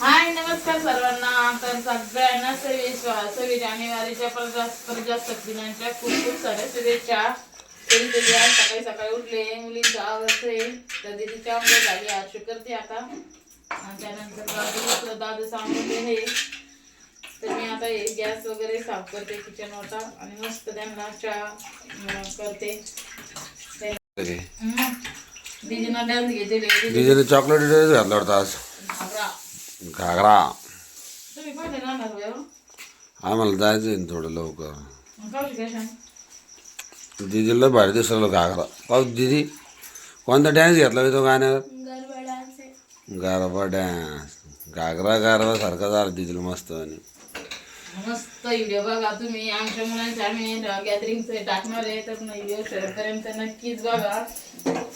हाय नमस्कार सर्वांना. तर सगळ्यांना सव्वीस सव्वीस जानेवारीच्या प्रजा- प्रजासत्ताक दिनाच्या खूप खूप साऱ्या शुभेच्छा. तरी तरी आज सकाळी सकाळी उठले मुलींचा आवाज आहे. तर तिच्या आंघोळ झाली आज करते आता. आणि त्यानंतर दादू दादू सांगते हे तर मी आता हे गॅस वगैरे साफ करते किचन ओटा आणि मस्त त्यांना चहा करते. दीदीनं डान्स डीजेने चॉकलेट घातला होता आज. घागरा. तुम्ही हो? आम्हाला जायचं आहे ना थोडं लवकर. मग कशा दीदीला भारी दिसलं घागरा. पाहू दीदी कोणता डॅन्स घेतला मी तो गाण्यावर? गरबा डॅन्स घागरा गारवा सारखा झाला दीदीला मस्त आणि. मस्त व्हिडिओ बघा तुम्ही. आमच्या मुलांचे आम्ही गॅदरिंग टाकणार आहे. तर व्हिडिओ शेवटपर्यंत नक्कीच बघा.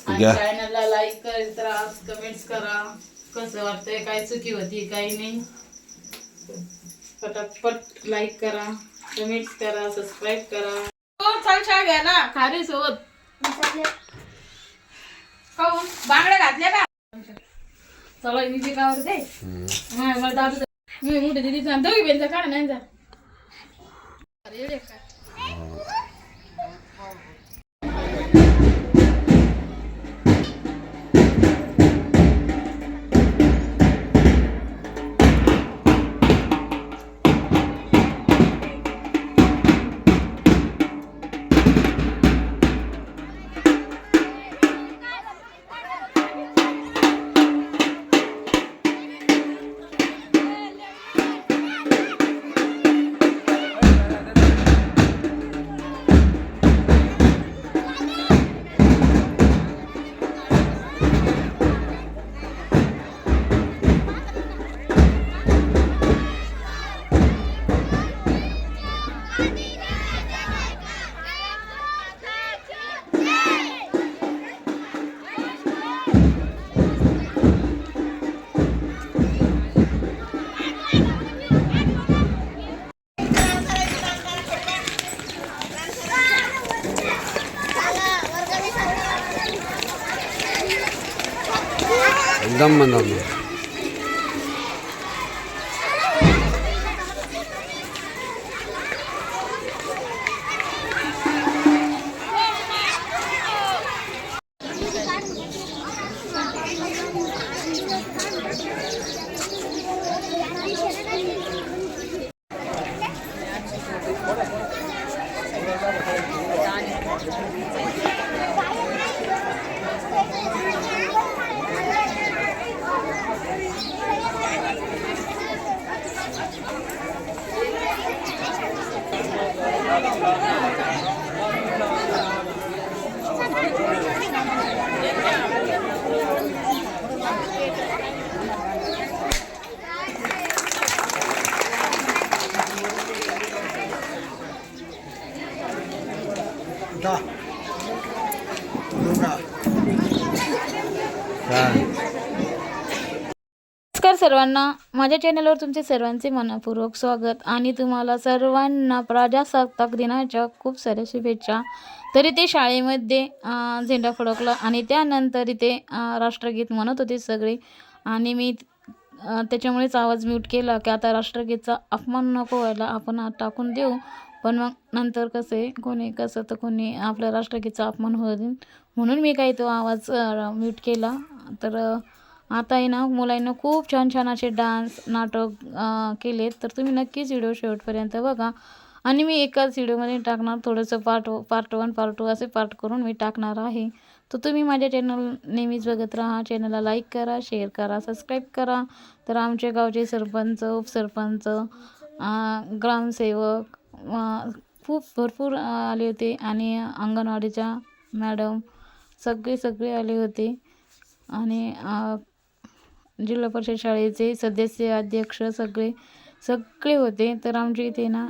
आणि घ्या. चॅनलला लाईक करत राहा कमेंट्स करा. कसं वाटतंय? काय चुकी होती काही नाही. पटापट लाईक करा कमेंट्स करा सबस्क्राईब करा. हो चाल चहा घ्या ना खारी सोबत काहून बांगड्या घातल्या का? चला मी जे कावरते हा मला दादू मी मोठे दिदी दोघी बेनचा काढ नाही जा. अरे नमस्कार सर्वांना. माझ्या चॅनलवर तुमचे सर्वांचे मनपूर्वक स्वागत आणि तुम्हाला सर्वांना प्रजासत्ताक दिनाच्या खूप साऱ्या शुभेच्छा. तरी ते शाळेमध्ये झेंडा फडकला आणि त्यानंतर इथे राष्ट्रगीत म्हणत होते सगळे. आणि मी त्याच्यामुळेच आवाज म्यूट केला की आता राष्ट्रगीतचा अपमान नको व्हायला आपण टाकून देऊ. पण मग नंतर कसं आहे कोणी कसं तर कोणी आपल्या राष्ट्रगीतचा अपमान होईल म्हणून मी काही तो आवाज म्यूट केला. तर आता आहे ना मुलांना खूप छान छान असे डान्स नाटक केलेत. तर तुम्ही नक्कीच व्हिडिओ शेवटपर्यंत बघा. आणि मी एकाच व्हिडिओमध्ये टाकणार थोडंसं part part one part two असे पार्ट करून मी टाकणार आहे. तर तुम्ही माझ्या चॅनल नेहमीच बघत राहा. चॅनलला लाईक करा शेअर करा सबस्क्राईब करा. तर आमचे गावचे सरपंच उपसरपंच ग्रामसेवक खूप भरपूर आले होते. आणि अंगणवाडीच्या मॅडम सगळे सगळे आले होते. आणि जिल्हा परिषद शाळेचे सदस्य अध्यक्ष सगळे सगळे होते. तर आमच्या इथे ना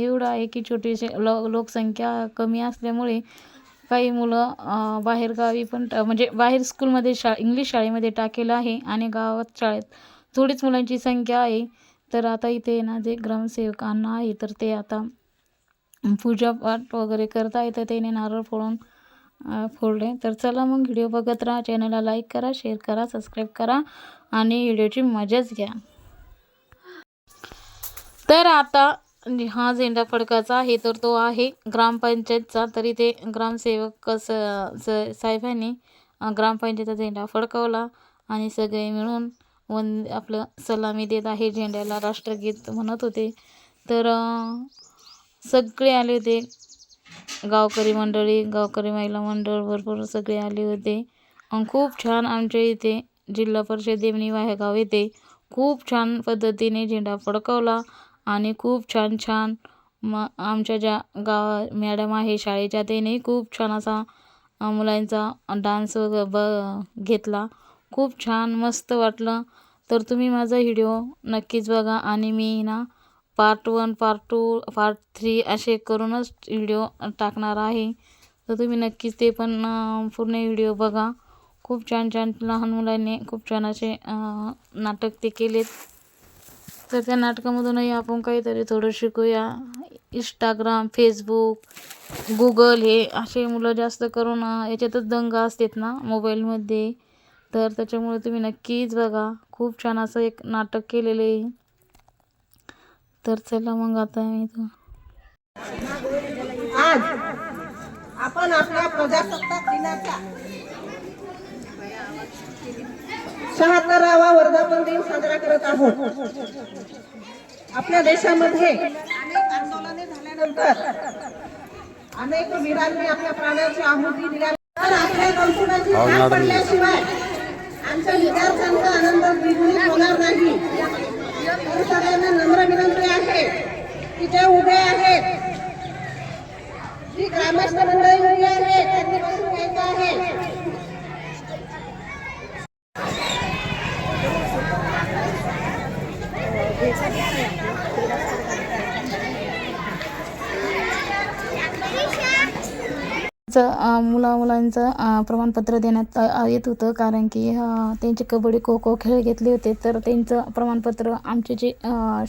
एवढं आहे की छोटीशी लो लोकसंख्या कमी असल्यामुळे काही मुलं बाहेरगावी पण म्हणजे बाहेर स्कूलमध्ये शा इंग्लिश शाळेमध्ये टाकेलं आहे आणि गावात शाळेत थोडीच मुलांची संख्या आहे. तर आता इथे ना जे ग्रामसेवकांना आहे तर ते आता पूजापाठ वगैरे करता येतं त्याने नारळ फोडून फोडले. तर चला मग व्हिडिओ बघत राहा. चॅनलला लाईक करा शेअर करा सबस्क्राईब करा. आणि व्हिडिओची मजाच घ्या. तर आता हा झेंडा फडकाचा आहे तर तो आहे ग्रामपंचायतचा. तरी ते ग्रामसेवक स स- साहेबांनी ग्रामपंचायतचा झेंडा फडकवला आणि सगळे मिळून वन आपलं सलामी देत आहे झेंड्याला राष्ट्रगीत म्हणत होते. तर सगळे आले होते. गावकरी मंडळी गावकरी महिला मंडळ भरपूर सगळे आले होते. खूप छान आमच्या इथे जिल्हा परिषद देवणी वाहेगाव येथे खूप छान पद्धतीने झेंडा फडकवला आणि खूप छान छान म आमच्या ज्या गाव मॅडम आहे शाळेच्या त्याने खूप छान असा मुलांचा डान्स वग ब घेतला. खूप छान मस्त वाटलं. तर तुम्ही माझा व्हिडिओ नक्कीच बघा आणि मी ना part one part two part three असे करूनच व्हिडिओ टाकणार आहे. तर तुम्ही नक्कीच ते पण पूर्ण व्हिडिओ बघा. खूप छान छान लहान मुलांनी खूप छान असे नाटक ते केलेत. तर त्या नाटकामधूनही आपण काहीतरी थोडं शिकूया. इंस्टाग्राम फेसबुक गुगल हे असे मुलं जास्त करून याच्यातच दंग असतात ना मोबाईलमध्ये. तर त्याच्यामुळे तुम्ही नक्कीच बघा. खूप छान असं एक नाटक केलेलं आहे. तर चला मग आता मी तो आज आपण आपल्या प्रजासत्ताक दिनाचा शहात्तरावा वर्धापन दिन साजरा करत आहोत. आपल्या देशामध्ये अनेक आंदोलने झाल्यानंतर अनेक वीरांनी आपल्या प्राणाची आहुती दिल्या तर आपल्या कौतुकाची हो. पडल्याशिवाय आमच्या विद्यार्थ्यांचा आनंद द्विगुणित होणार नाही. तर सगळ्यांना नम्र विनंती आहे की जे उभे आहेत जी ग्रामस्थ मंडळी उभी आहे त्यांनी बसून घ्यायचं आहे. मुला मुलांचं प्रमाणपत्र देण्यात येत होतं कारण की त्यांचे कबड्डी खो खो खेळ घेतले होते. तर त्यांचं प्रमाणपत्र आमचे जे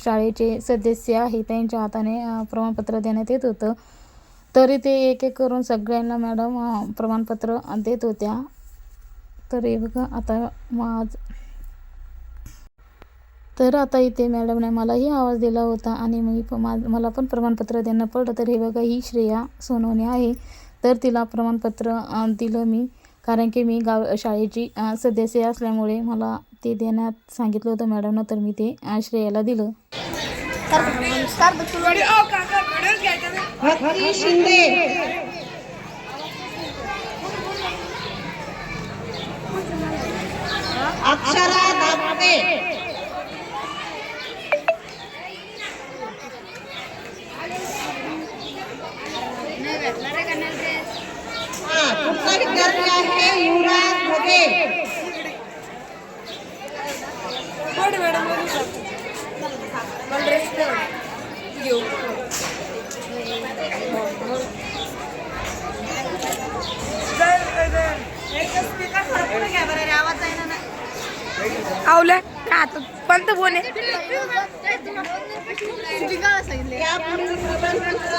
शाळेचे सदस्य आहे त्यांच्या हाताने प्रमाणपत्र देण्यात येत होतं. तरी ते एक एक करून सगळ्यांना मॅडम प्रमाणपत्र देत होत्या. तर हे बघा आता माझ तर आता इथे मॅडमने मलाही आवाज दिला होता आणि मी पण मा मला पण प्रमाणपत्र देणं पडलं. तर हे बघा ही श्रेया सोनवणे आहे. तर तिला प्रमाणपत्र दिलं मी. कारण की मी गाव शाळेची सदस्य असल्यामुळे मला ते देण्यात सांगितलं होतं मॅडमनं तर मी ते श्रेयाला दिलं. अक्षरा दापटे हा युवराज घगे आवल्या का आता? कोणतं फोन आहे या पुढील प्रमाणपत्र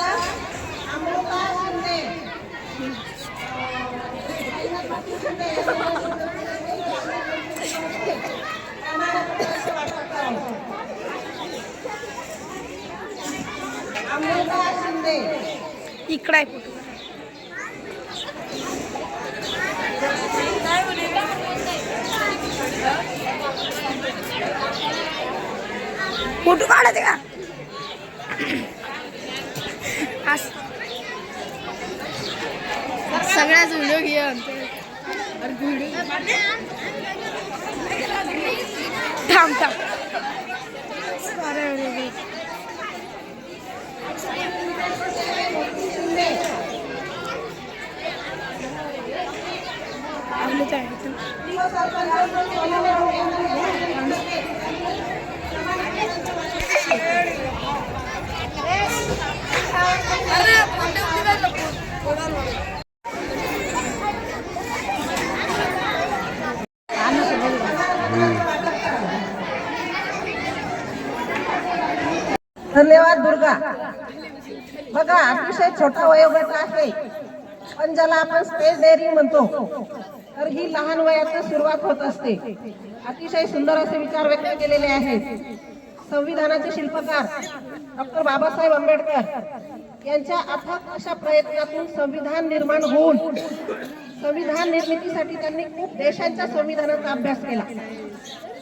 अमृता शिंदे अमृता शिंदे इकडं आहे. फोटो फोटो काढायचे का? सगळ्याच व्हिडिओ घे थांब थांब अरे अरे अरे. आपलं बघा. बघा अतिशय छोटा वयोगट आहे. पण ज्याला आपण स्टेज डेअरिंग म्हणतो तर ही लहान वयातच सुरुवात होत असते. अतिशय सुंदर असे विचार व्यक्त केलेले आहेत. संविधानाचे शिल्पकार डॉक्टर बाबासाहेब आंबेडकर यांच्या अथक अशा प्रयत्नातून संविधान निर्माण होऊन संविधान निर्मितीसाठी त्यांनी खूप देशांच्या संविधानाचा अभ्यास केला.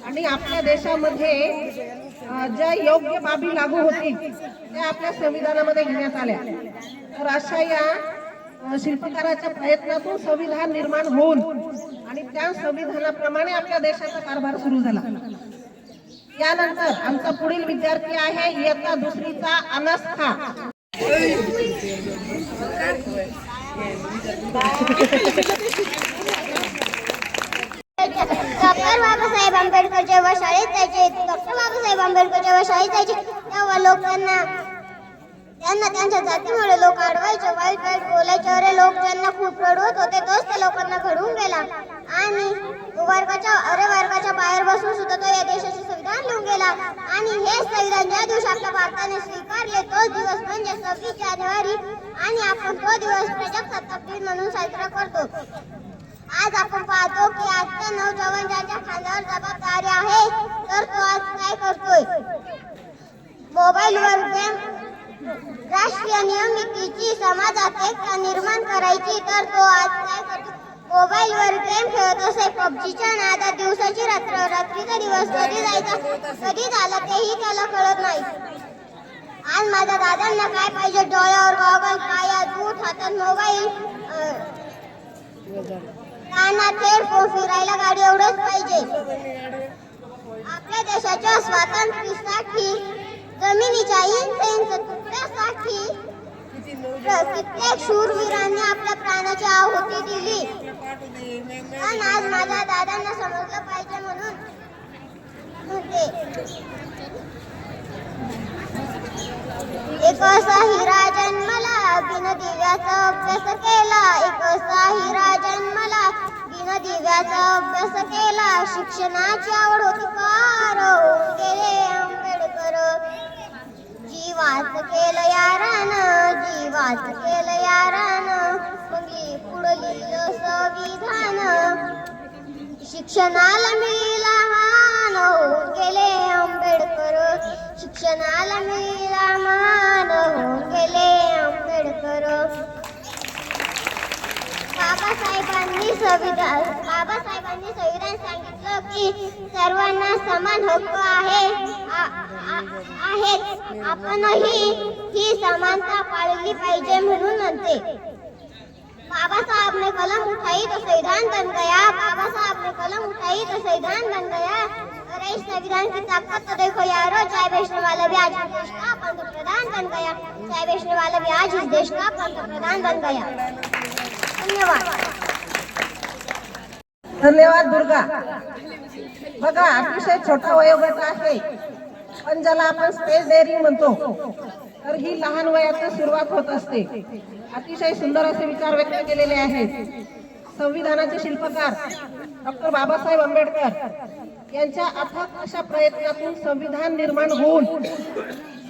आणि आपल्या देशामध्ये ज्या योग्य बाबी लागू होतील त्या आपल्या संविधानामध्ये घेण्यात आल्या. तर अशा या शिल्पकाराच्या प्रयत्नातून संविधान निर्माण होऊन आणि त्या संविधानाप्रमाणे आपल्या देशाचा कारभार सुरू झाला. यानंतर आमचा पुढील विद्यार्थी आहे इयत्ता दुसरीचा अनस्था. डॉक्टर बाबासाहेब आंबेडकर जेव्हा शाळेत जायचे डॉक्टर बाबासाहेब आंबेडकर जेव्हा शाळेत जायचे तेव्हा लोक त्यांना त्यांना त्यांच्या जातीमुळे लोक अडवायचे वाईट वाईट बोलायचे अरे लोक ज्यांना खूप रडवत होते तोच त्या लोकांना घडवून गेला. आणि वर्गाच्या अरे वर्गाच्या बाहेर बसून सुद्धा तो या देशाचे संविधान लिहून गेला. आणि हे संविधान ज्या दिवशी आपल्या भारताने स्वीकारले तोच दिवस म्हणजे सव्वीस जानेवारी आणि आपण तो दिवस प्रजासत्ताक दिन म्हणून साजरा करतो. आज आपण पाहतो की आजच्या नवजवान ज्याच्या खांद्यावर जबाबदारी आहे तर तो आज काय करतोय? मोबाईलवर गेम राष्ट्रीय नियमितीची समाजात एकता निर्माण करायची तर तो आज काय करतो? मोबाईलवर गेम खेळत असे पबजीच्या नादात दिवसाची रात्र रात्रीचा दिवस कधी जायचा कधी झाला तेही त्याला कळत नाही. आज माझ्या दादांना काय पाहिजे? डोळ्यावर गॉगल पाया दूध हातात मोबाईल अं, कानात फिरायला गाडी एवढंच पाहिजे. आपल्या देशाच्या स्वातंत्र्यासाठी जमिनीच्या इंच तुकड्यासाठी कित्येक शूरवीरांनी आपल्या प्राणाची आहुती दिली. पण आज माझ्या दादांना समजलं पाहिजे म्हणून म्हणते. एक असा हिरा जन्मला बिन दिव्याचा अभ्यास केला. एक असा हिरा जन्मला बिन दिव्याचा अभ्यास केला. शिक्षणाची आवड होती फार. होऊन गेले आंबेडकर. जीवाच केलं यारान जीवाच केलं यारान. मग पुढं लिहिलं संविधान. शिक्षणाला मिळाला मान होऊन गेले शिक्षणाला मिळाला मान होऊन गेले आंबेडकर बाबासाहेबांनी संविधान बाबासाहेबांनी संविधान सांगितलं की सर्वांना समान हक्क आहे आहेत आपणही ही समानता पाळली पाहिजे म्हणून म्हणते. बाबासाहेबने ने कलम उठाई तो संविधान बन गया बाबासाहेबने ने कलम उठाई तो संविधान बन गया संविधान की ताकत तो देखो यारो चाय बेचने वाला भी आज इस देश का पंतप्रधान बन गया चाय बेचने वाला भी आज इस देश का पंतप्रधान बन गया धन्यवाद धन्यवाद दुर्गा. बघा अतिशय छोटा वयोगट आहे. पण ज्याला आपण स्टेज डेअरिंग म्हणतो तर ही लहान वयातच सुरुवात होत असते. अतिशय सुंदर असे विचार व्यक्त केलेले आहेत. संविधानाचे शिल्पकार डॉक्टर बाबासाहेब आंबेडकर. यांच्या अथक अशा प्रयत्नातून संविधान निर्माण होऊन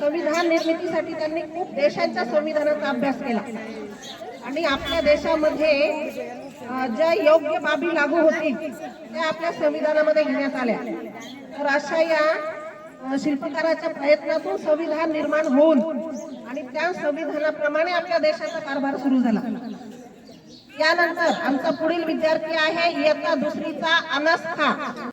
संविधान निर्मितीसाठी त्यांनी खूप देशांच्या संविधानाचा अभ्यास केला. आणि आपल्या देशामध्ये ज्या योग्य बाबी लागू होतील त्या आपल्या संविधानामध्ये घेण्यात आल्या. तर अशा या शिल्पकाराच्या प्रयत्नातून संविधान निर्माण होऊन आणि त्या संविधानाप्रमाणे आपल्या देशाचा कारभार सुरू झाला. त्यानंतर आमचा पुढील विद्यार्थी आहे इयत्ता दुसरीचा अनस्था.